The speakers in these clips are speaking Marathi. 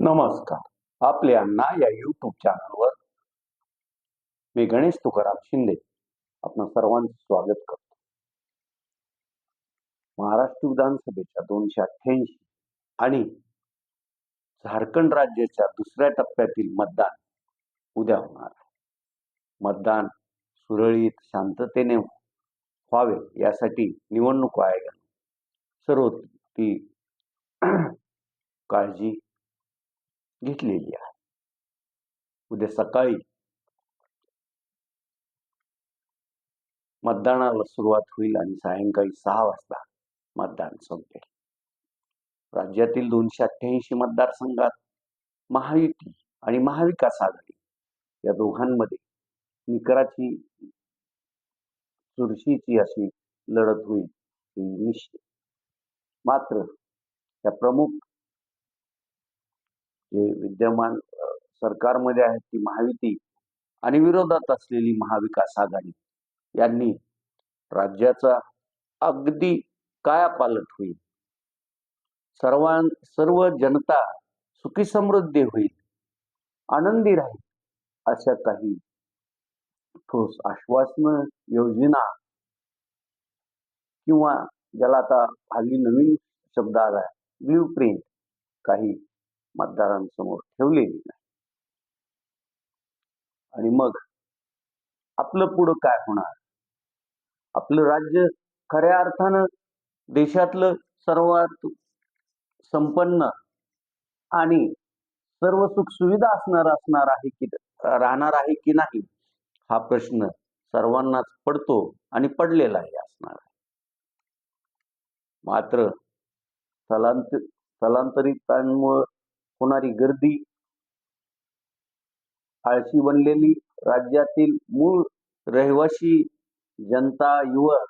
नमस्कार. आपले अण्णा या युट्यूब चॅनलवर मी गणेश तुकाराम शिंदे आपण सर्वांचं स्वागत करतो. महाराष्ट्र विधानसभेच्या दोनशे अठ्ठ्याऐंशी आणि झारखंड राज्याच्या दुसऱ्या टप्प्यातील मतदान उद्या होणार आहे. मतदान सुरळीत शांततेने व्हावे यासाठी निवडणूक आयोगाने सर्व ती काळजी घेतलेली आहे. उद्या सकाळी मतदानाला सुरुवात होईल आणि सायंकाळी सहा वाजता मतदान संपेल. राज्यातील दोनशे अठ्ठ्याऐंशी मतदारसंघात महायुती आणि महाविकास आघाडी या दोघांमध्ये निकराची चुरशीची अशी लढत होईल ही निश्चित. मात्र या प्रमुख जे विद्यमान सरकारमध्ये आहेत ती महायुती आणि विरोधात असलेली महाविकास आघाडी. यांनी राज्याचा अगदी कायापालट होईल. सर्वां सर्व जनता सुखी समृद्धी होईल. आनंदी राहील अशा काही ठोस आश्वासन योजना किंवा ज्याला आता हल्ली नवीन शब्द आला ब्ल्यू प्रिंट काही मतदारांसमोर ठेवलेली नाही. आणि मग आपलं पुढं काय होणार? आपलं राज्य खऱ्या अर्थानं देशातलं सर्वात संपन्न आणि सर्व सुख सुविधा असणार असणार आहे की राहणार आहे की नाही हा प्रश्न सर्वांनाच पडतो आणि पडलेलाही असणार आहे. मात्र स्थलांतर स्थलांतरितांमुळे होणारी गर्दी आळशी बनलेली राज्यातील मूळ रहिवासी जनता युवक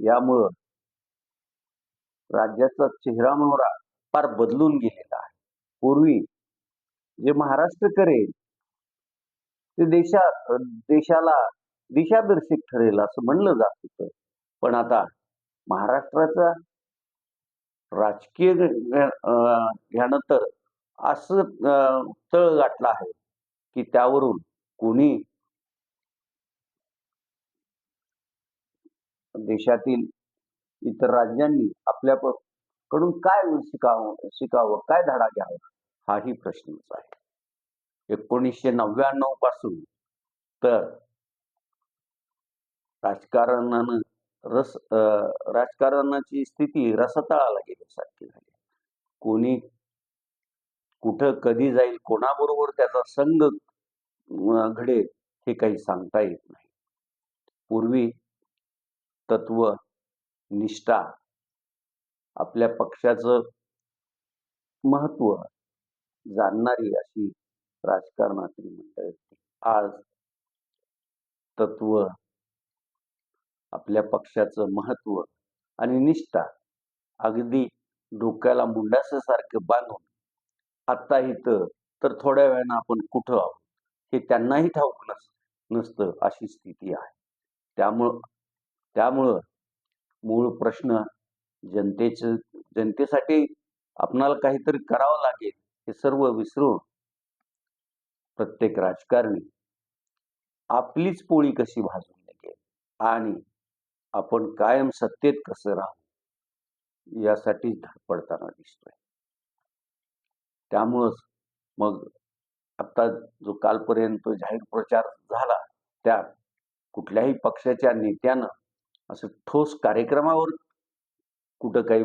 यामुळं राज्याचा चेहरा मोहरा फार बदलून गेलेला आहे. पूर्वी जे महाराष्ट्र करेल ते देशा देशाला दिशादर्शक ठरेल असं म्हणलं जात होतं. पण आता महाराष्ट्राचा राजकीय ह्यानं तर असं तळ गाठलं आहे की त्यावरून कोणी देशातील इतर राज्यांनी आपल्या कडून काय शिकावं शिकावं काय धडा घ्यावा हाही प्रश्नच आहे. एकोणीसशे नव्याण्णवपासून तर राजकारणानं रस अं, राजकारणाची स्थिती रसताळाला गेल्यासारखी झाली. कोणी कुठं कधी जाईल कोणाबरोबर त्याचा संघ घडेल हे काही सांगता येत नाही. पूर्वी तत्व निष्ठा आपल्या पक्षाचं महत्त्व जाणणारी अशी राजकारणातील मंडळी आज तत्व आपल्या पक्षाचं महत्त्व आणि निष्ठा अगदी डोक्याला मुंडासारखं बांधून आत्ता इथं तर थोड्या वेळानं आपण कुठं आहोत हे त्यांनाही ठाऊक नस नसतं अशी स्थिती आहे. त्यामुळं त्यामुळं मूळ प्रश्न जनतेचं जनतेसाठी आपणाला काहीतरी करावं लागेल हे सर्व विसरून प्रत्येक राजकारणी आपलीच पोळी कशी भाजून निघेल आणि आपण कायम सत्तेत कसं राहू यासाठी धडपडताना दिसतोय. त्यामुळंच मग आता जो कालपर्यंत जाहीर प्रचार झाला त्यात कुठल्याही पक्षाच्या नेत्यानं असं ठोस कार्यक्रमावर कुठं काही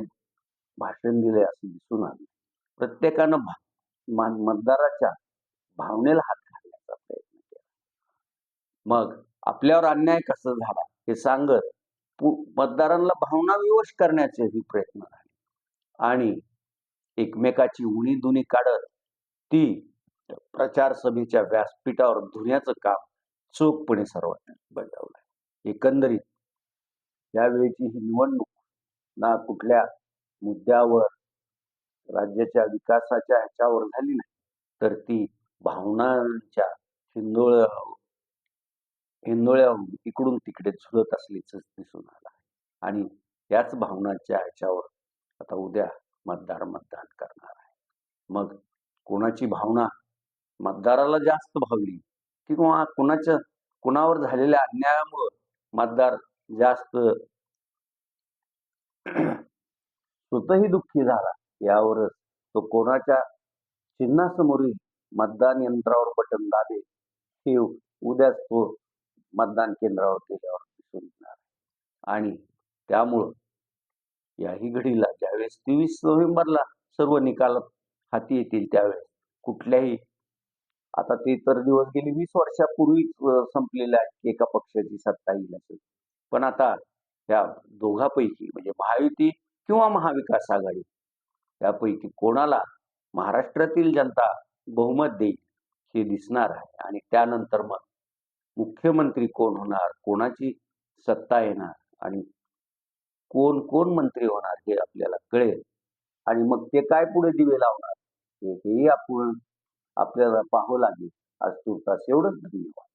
भाषण दिलंय असं दिसून आलं. प्रत्येकानं भा- मतदाराच्या भावनेला हात घालण्याचा प्रयत्न केला. मग आपल्यावर अन्याय कसं झाला हे सांगत मतदारांना भावना विवश करण्याचेही प्रयत्न झाले आणि एकमेकाची उणी दुनी काढत ती प्रचार सभेच्या व्यासपीठावर धुण्याचं काम चोखपणे सर्वांनी बजावलंय. एकंदरीत यावेळीची ही निवडणूक ना कुठल्या मुद्द्यावर राज्याच्या विकासाच्या ह्याच्यावर झाली नाही तर ती भावनांच्या हिंदोळ हिंदोळ्याहून इकडून तिकडे झुलत असल्याच दिसून आलं आहे. आणि याच भावनांच्या ह्याच्यावर आता उद्या मतदार मतदान करणार आहे. मग कोणाची भावना मतदाराला जास्त भावली किंवा कुणाच्या कुणावर झालेल्या अन्यायामुळं मतदार जास्त स्वतःही दुःखी झाला यावरच तो कोणाच्या चिन्हासमोरील मतदान यंत्रावर बटन दाबे हे उद्याच तो मतदान केंद्रावर गेल्यावर दिसून येणार आणि त्यामुळं याही घडीला ज्यावेळेस तेवीस नोव्हेंबरला सर्व निकाल हाती येतील त्यावेळेस कुठल्याही आता ते तर दिवस गेली वीस वर्षापूर्वीच संपलेल्या एका पक्षाची सत्ता येईल असेल पण आता त्या दोघापैकी म्हणजे महायुती किंवा महाविकास आघाडी त्यापैकी कोणाला महाराष्ट्रातील जनता बहुमत देईल हे दिसणार आहे. आणि त्यानंतर मग मुख्यमंत्री कोण होणार? कोणाची सत्ता येणार? आणि कोण कोण मंत्री होणार हे आपल्याला कळेल. आणि मग ते काय पुढे दिवे लावणार? हे- हेही आपण आपल्याला पाहावं लागेल. आज तुर्तास एवढंच धन्यवाद.